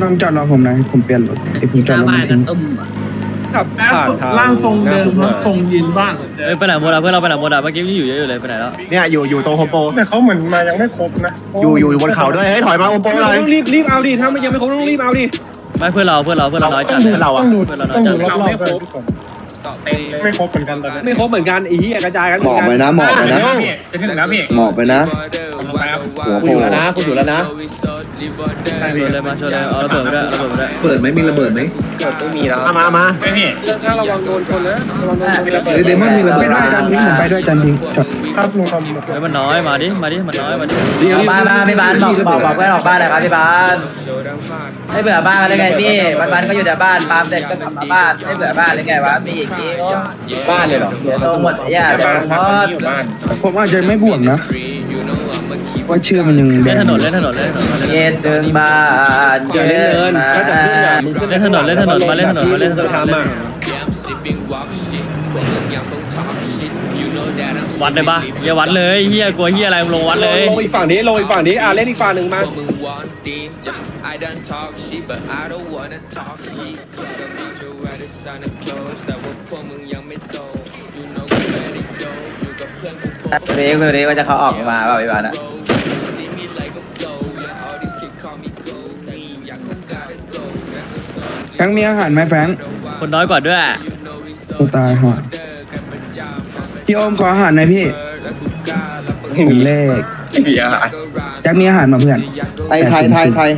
น้องจอดรอผมนะ ผมเปลี่ยนรถไอ้ผมจอดรถมันทิ้งขับผ่านทางร่างทรงเดิมแล้วทรงยืนบ้างเอ้ยไปไหนหมดอะเพื่อนเราไปไหนหมดอะเมื่อกี้อยู่เยอะอยู่เลยไปไหนแล้วเนี่ยอยู่อยู่ตรงโฮมโปรแต่เขาเหมือนมายังไม่ครบนะอยู่อยู่อยู่บนเขาด้วยเฮ้ยถอยมาโฮมโปรหน่อยต้องรีบรีบเอาดิถ้ามันยังไม่ครบต้องรีบเอาดิไม่เพื่อนเราเพื่อนเราเพื่อนเราน้อยจัดต้องเลดูยเราอะต้องดูเพื่อนเราน้อต้ยองจัดูดรอบ ๆด้วยทุกคนไม่ครบเหมือนกันตอนนี้ไม่ครบเหมือนกันไอ้เหี้ยกระจายกันหมอบไปนะหมอบไปนะจะถึงแล้วพี่หมอบไปนะหัวกูโผอยู่ล่แล้วนะกูอยู่แล้วนะชวนเลยมาชวนเลยเอาระเบิดไปด้วยระเบิดไปด้วยเปิดไหมมีระเบิดไหม มามามาไม่พี่ถ้าระวังโดนคนนะระวังโดนคนระเบิดเฮ้ยเดมอนมีระไปเบิดด้วยจันทิ้งผมไปด้วยจันทิ้งจอดครับลุงทอมเฮ้ยมันน้อยมาดิมาดิมันน้อยมาดิบ้านมาพี่บ้านบอกบอกบอกเพื่อนออกบ้านหน่อยครับพี่บ้านไม่เบื่อบ้านเลยไงพี่วันวันๆก็อยู่แต่บ้านฟาร์มเสร็จก็กลับมาบ้านไม่เบื่อบ้านเลยไงวะมีอีกทีก็บ้านเลยเหรอเดี๋ยวโตหมดย่าเดี๋ยวหมดผมอาจจะไม่บวกนะ ว่าชื่อมันยังแดเล่นงถนนเล่นถนนเล่นถนนมาเล่นเย็นถึงบ้านอย่าเล่นเงินถ้าจะขึ้นอย่ามึงขึ้นเล่นถนนเล่นถนนมาเล่นถนนมาเล่นถนนทำอะวัดเลยปะอย่าวัดเลยเฮียกลัวเฮียอะไรมึงลงวัดเลยลงอีกฝั่งนี้ลงอีกฝั่งนี้อะเล่นอีกฝั่งหนึ่งมา I done talk shit but I don't wanna talk shit ก็มีจะว่าได้ sign close แต่ว่าพวกมึงยังไม่โต you know กูไม่ได้โจอยู่กับเพื่อนกูโพเด็กคนนี้ก็จะเขาออกมาเปล่าพี่บ้านอะ see แฟงมีอาหารไหมแฟงคนน้อยกว่าด้วยตัวตายห่าพี่โอมขออาหารหน่อยพี่ผมเลขแจ็คมีอาหารมาเพื่อนไทยไทยไทยไทย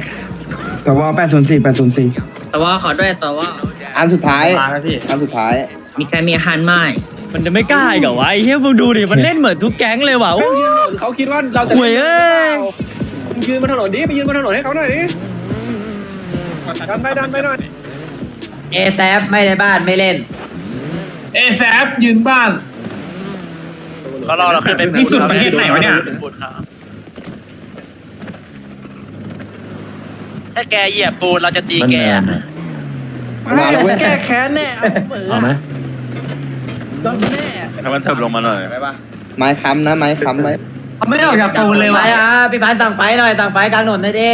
แต่ว่าแปดศูนย์สี่แปดศูนย์สี่แต่ว่าขอด้วยแต่ว่าอันสุดท้าย มาแล้วพี่ อันสุดท้าย มีใครมีอาหารไหมมันจะไม่กล้าอีกเหรอวะไอ้เฮียมึงดูดิมันเล่นเหมือนทุกแก๊งเลยว่ะโอ้ยเขาคิดว่าเราจะหวยเอ้ยมึงยืนบนถนนดิไปยืนบนถนนให้เขาหน่อยดิดันไปดันไปหน่อย เอแซฟไม่ได้บ้านไม่เล่น เอแซฟยืนบ้าน เขารอเราขึ้นไปนี่สุดประเทศไหนวะเนี่ย ถ้าแกเหยียบปูนเราจะตีแกมาแล้วเว้ยแก้แค้นแน่เอาไหมโดนแน่ให้มันเทิบลงมาหน่อยไม้ค้ำนะไม้ค้ำไว้ไม่ออกจากปูนเลยว่ะพี่บ้านสั่งไฟหน่อยสั่งไฟกลางถนนหน่อยดิ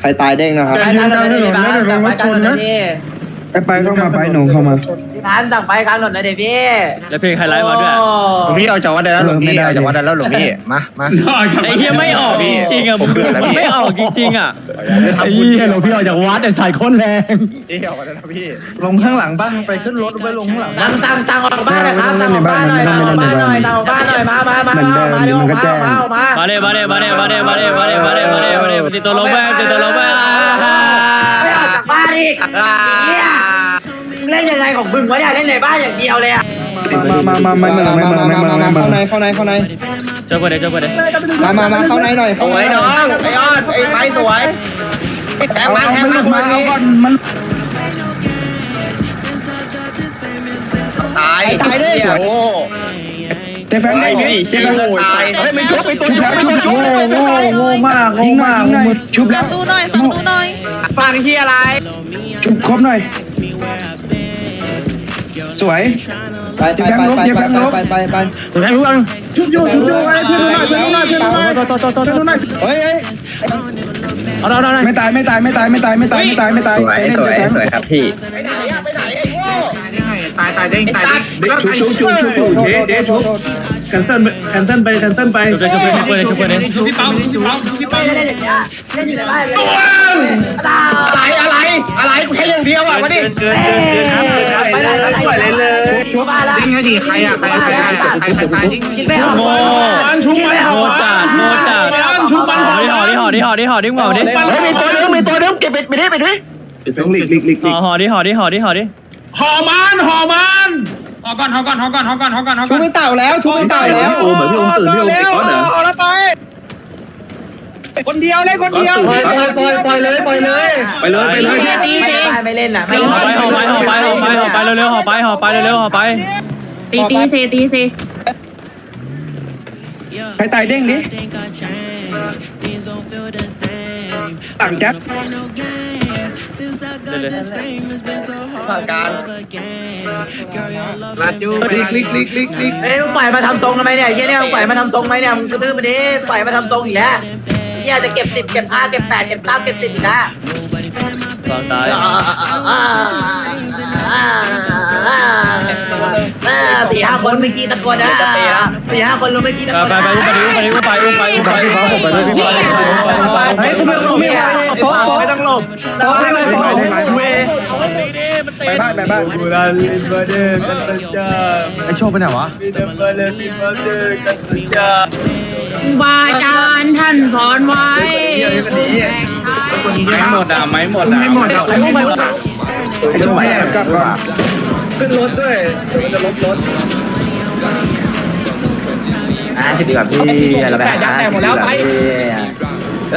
ใครตายเด้งนะครับไฟกลางถนนหน่อยดิพี่บ้านสั่งไฟกลางถนนหน่อยดิ ไปไปเข้ามาไปหนูเข้ามา พี่บ้านสั่งไฟกลางถนนหน่อยดิพี่แล้วเพลงไฮไลท์มาด้วย หลวงพี่เอาจากวัดได้แล้วหลวงพี่ไม่ได้ เอาจากวัดได้แล้วหลวงพี่มามา ไอ้เฮียไม่ออกจริงๆอะมึงดูมันไม่ออกจริงๆอะไอ้ยี่หลวงพี่จากวัดไอ้สายคนแรงที่เอาวัดได้แล้วพี่ลงข้างหลังบ้างไปขึ้นรถไปลงข้างหลังสั่งสั่งสั่งออกบ้านหน่อยครับสั่งออกบ้านหน่อยสั่งออกบ้านหน่อยสั่งออกบ้านหน่อยมามามามามาเร็วมามามามาเลยมาเลยมาเลยมาเลยมาเลยมาเลยมาเลยมาเลยมาเลยติดตัวลงแม่ติดตัวลงแม่ไม่ออกจากบ้าน อีกเนี่ยมึงเล่นยังไงของมึงวะเนี่ยเล่นในบ้านอย่างเดียวเลยอะมามามาม่เมืองไม่เมืองไม่เมืองไม่เมืองเข้าในเข้าในเข้าในเจ้าประเดี๋ยเจ้าประเลยมามามาเข้าในหน่อยเข้าในน่อยไอ้ยอดไอ้ไม้สวยแทงมันแทงมันมันเอาก่อนมันตายตายเด้โอ้เจ๊แฟงได้เจ๊แฟงตายเฮ้ยไม่ชุบไปตัวชุบชุบแล้วไปชุตัวบชุบโง่โง่โง่มากโง่มากชุบแล้วดูหน่อยฟังดูหน่อยฟังที่อะไรชุบครบหน่อย สวยไปไปไปไปไปไปถูกไหมทุกคนชุบอยู่ชุบอยู่ไอ้เพื่อนหน่อยเพื่อนหน่อยเพื่อนหน่อยเพื่อนหน่อยเฮ้ยเฮ้ยเอาเอาเอาไม่ตายไม่ตายไม่ตายไม่ตายไม่ตายไม่ตายไม่ตายไปเล่นเจ๊แฟงครับพี่ตายตายเด้งตายเด้งชุบชุบชุบชุบชุบเดเดชุบแคนเซิลแคนเซิลไปแคนเซิลไปชุบเลยชุบเลยชุบเลยชุบเลยพี่เป้าพี่เป้าพี่เป้าเล่นอย่างเงี้ยเล่นอยู่ในบ้านเลยอะไรอะไรอะไรกูแค่ อย่างเดียวอะมาดิเกินเกินเกินครับเกินครับไปเลยไปเลยชัวร์บ้านละเด้งให้ดีใครอะใครใครใครใครใครตายดิกินไม่ออกโง่ชุบมันโง่จัดโง่จัดชุบมันห่อดิห่อดิห่อดิห่อดิห่อดิห่อดิเฮ้ยมีตัวนึงมีตัวนึงเก็บไปไปดิไปดิต้องหลีกหลีกหลีกหลีห่อกห่อดิห่อดิห่อดิห่อดิห่อมันห่อมันฮอก่อนฮอก่อนฮอก่อนฮอก่อนฮอก่อนฮอชุก่บอนไม่เต่าแล้วชุบไม่เต่าแล้วโอ้เหมือนพี่อมตื่นพี่อมไอ้ก้อนเหรอห่อแล้วไป คนเดียวเลยคนเดียวปล่อยปล่อยปล่อยปล่อยเลยปล่อยเลยไปเลยไปเลยไม่เล่นอะไม่ห่อไปห่อไปห่อไปห่อไปห่อไปเร็วๆห่อไปห่อไปเร็วๆห่อไปตีตีเซตีเซใครตายเด้งดิต่างแจ็คเร็วการลาจูหลีกหลีกหลีกหลีกหลีกเอ้ยมึงปล่อยมาทำทรงทำไมเนี่ยไอ้เหี้ยเนี่ยมึงปล่อยมาทำทรงไหมเนี่ยมึงกระทืบมาดิปล่อยมาทำทรงอีกแล้ว เหี้ยจะเก็บสิบเก็บห้าเก็บแปดเก็บเก้าเก็บสิบอีกนะฟังตาย สี่ห้าคนเมื่อกี้ตะโกนนะสี่ห้าคนลงเมื่อกี้ตะโกนไปไปไปอุ้มไปอุ้มไปอุ้มไปอุ้มไปอุ้มไปอุ้มไปอุ้มไปเฮ้ยคุณไม่ต้องหลบไม่ต้องหลบโฟกให้มันโฟกเวไปบ้านไปบ้านบูราลินบาเดกันตจ้าไปอโชคไปไหนวะบิดาบาเลลินบาเดกันตจ้าบาอาจารย์ท่านสอนไว้ผู้แข่งชายไม่หมดอะไม่หมดอะไม่หมดอะไปอ โชคแอบกลับก่อนขึ้นรถด้วยเดี๋ยวมันจะลบรถอ่าสิบดีกว่าพี่เราไปยัดแต่หมดแล้วไปเ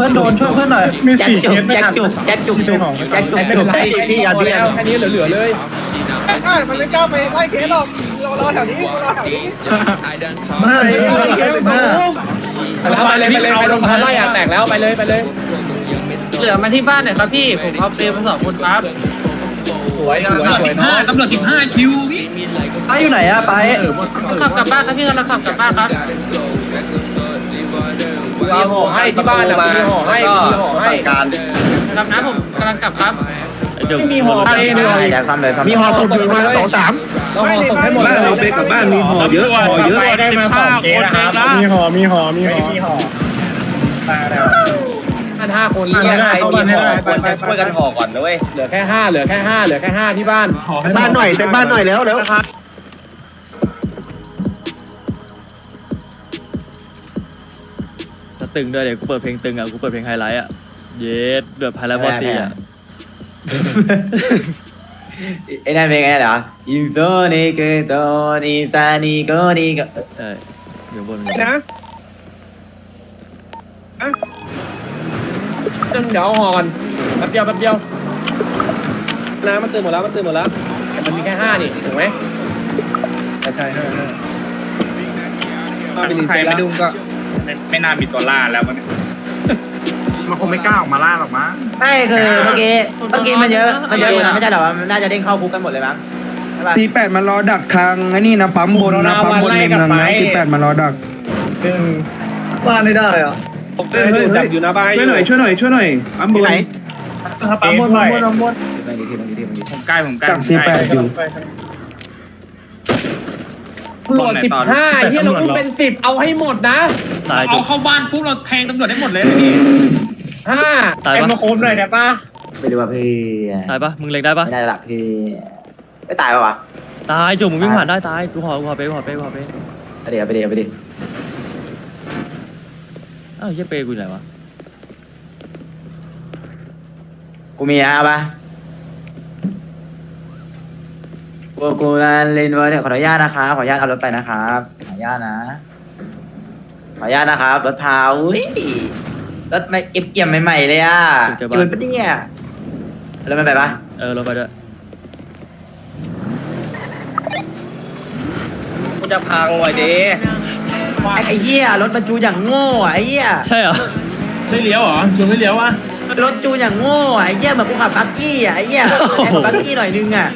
พื่อนโดนช่วยเพื่อนหน่อยมีแจ็คสี่จุเคกสไม่แจ็คทันจุกแจ็คจุกจุกแจ็คจุกจุกพี่อย่าเบี้ยแค่นี้เหลือๆเลยอะมันไม่กล้าไปไล่เคสหรอกรอรอแถวนี้รอแถวนี้มาเลยมาแล้วไปเลยไปเลยไปลงพันไล่อะแตกแล้วไปเลยไปเลย เหลือมาที่บ้านหน่อยครับพี่ ผมเอาเปรย์มาสองคนครับสวยสวยสวยห้าตำรวจสิบห้าชิวพี่ไปอยู่ไหนอะไปขับกลับบ้านครับพี่กำลังขับกลับบ้านครับ มีห่อให้ที่บ้านอะมีห่อให้มีห่อให้รับนะผมกำลังกลับครับมีห่อให้เลย อยากทำเลยมีห่อตกอยู่มาสองสามเราห่อตกให้หมดบ้านเลยเราไปกลับบ้านมีห่อเยอะห่อเยอะได้มาสองเคสนะครับมีหอมีหอมีหอมีหอ ตายแล้วอันห้าคนเข้าบ้านให้ได้เข้าบ้านให้ได้ไปไปไปช่วยกันห่อก่อนนะเว้ยเหลือแค่ห้าเหลือแค่ห้าเหลือแค่ห้าที่บ้านบ้านหน่อยเซ็ตบ้านหน่อยแล้วแล้วถ้าตึงด้วยเดี๋ยวกูเปิดเพลงตึงอะกูเปิดเพลงไฮไลท์อะเย็ดแบบไฮไลท์บอสซี่อะไอ้นั่นเป็นไงเหรออินโซนิกโตนิซานิโกนิกใช่เดี๋ยวบนนะ ตึงเดี๋ยวเอาห่อก่อนแป๊บเดียวแป๊บเดียวน้ำมันตื่นหมดแล้วมันตื่นหมดแล้วมันมีแค่ห้านี่ถูกไหมใช่ใช่ใครไม่ดูก็ไม่น่ามีตัวล่าแล้วมันมันคงไม่กล้าออกมาล่าหรอกมั้งไม่คือเมื่อกี้เมื่อกี้มันเยอะมันเยอะนะไม่ใช่หรอมันน่าจะเด้งเข้าคุกกันหมดเลยมั้งใช่ปะ ทีแปดมารอดักทางไอ้นี่นะปั๊มบนนะปั๊มบนในเมืองนะทีแปดมารอดักบ้านไม่ได้อะ เฮ้ยเฮ้ยจับอยู่หน้าบ้านช่วยหน่อยช่วยหน่อยช่วยหน่อยอัมบุญปั๊มบนปั๊มบนปั๊มบนไม่ดีที่มันดีที่มันดีผมใกล้ผมใกล้จากทีแปดอยู่ตำรวจสิบห้าที่เราพูดเป็นสิบเอาให้หมดนะตายจุเอากเข้าบ้านปุ๊บเราแทงตำรวจได้หมดเลยห้าตายเอ็มปะมาโคมหน่อยได้ปะไม่รู้ว่าพี่ตายปะมึงเล็งได้ปะไม่ได้หลักพี่ไม่ตายปะวะตายจุกมึงวิ่งผ่านได้ตายกูขอกูขอเปกูขอเปกูขอเปไปดิไปดิไปดิ อ้าวเหี้ยเปกูอยู่ไหนวะกูมีนะปะกูกูเล่นวอเนี่ยขออนุญาตนะครับขออนุญาตเอารถไปนะครับขออนุญาตนะขออนุญาตนะครับรถพาวอุ้ยรถไม่เอ็บเกี่ยมใหม่ๆเลยอะจูนปะเนี่ยแล้วมันไปปะเออรถไปด้วยกูจะพังว่ะเด้ ไอ้ไอ้เหี้ยรถมันจูนอย่างโง่อะไอ้เหี้ยใช่เหรอไม่เลี้ยวเหรอจูไม่เลี้ยววะรถจูนอย่างโง่อะไอ้เหี้ยเหมือนกูขับบักกี้อะไอ้เหี้ยแข่งกับบักกี้หน่อยนึงอะ